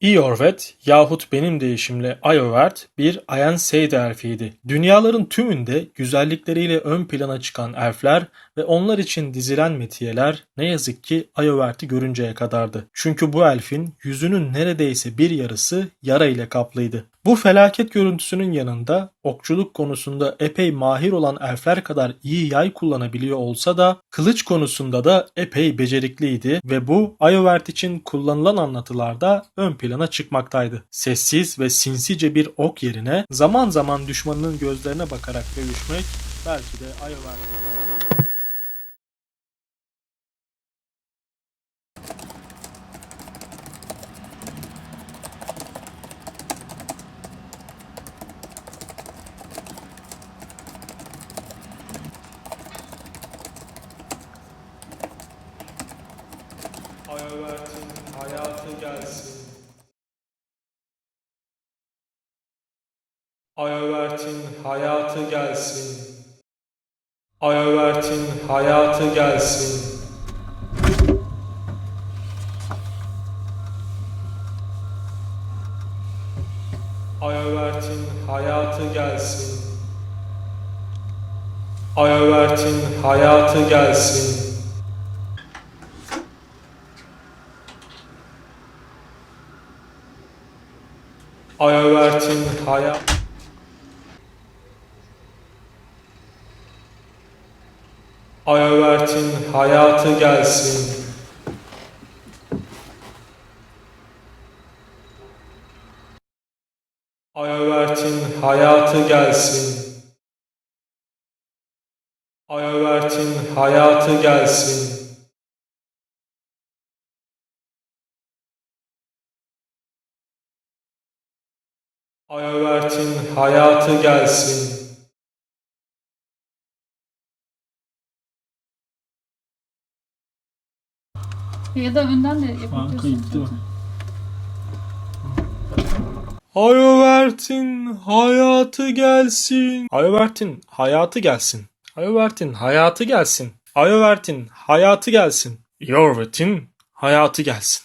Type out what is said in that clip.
Iorvet yahut benim deyişimle Iovert bir Seyd elfiydi. Dünyaların tümünde güzellikleriyle ön plana çıkan elfler ve onlar için dizilen metiyeler ne yazık ki Iovert'i görünceye kadardı. Çünkü bu elfin yüzünün neredeyse bir yarısı yara ile kaplıydı. Bu felaket görüntüsünün yanında okçuluk konusunda epey mahir olan elfler kadar iyi yay kullanabiliyor olsa da kılıç konusunda da epey becerikliydi ve bu Iovert için kullanılan anlatılarda ön plana çıkmaktaydı. Sessiz ve sinsice bir ok yerine zaman zaman düşmanının gözlerine bakarak dövüşmek belki de Iovert'in Iovert'in hayatı gelsin. Iovert'in hayatı gelsin. Iovert'in hayatı gelsin. Iovert'in hayatı gelsin. Iovert'in hayatı gelsin. Iovert'in hayat Iovert'in hayatı gelsin. Iovert'in hayatı gelsin. Iovert'in hayatı gelsin. Iovert'in hayatı gelsin. Ya da önden de Banka yapabiliyorsun. gitti mi? Iovert'in hayatı gelsin. Iovert'in hayatı gelsin. Iovert'in hayatı gelsin. Iovert'in hayatı gelsin. Iorvet'in hayatı gelsin.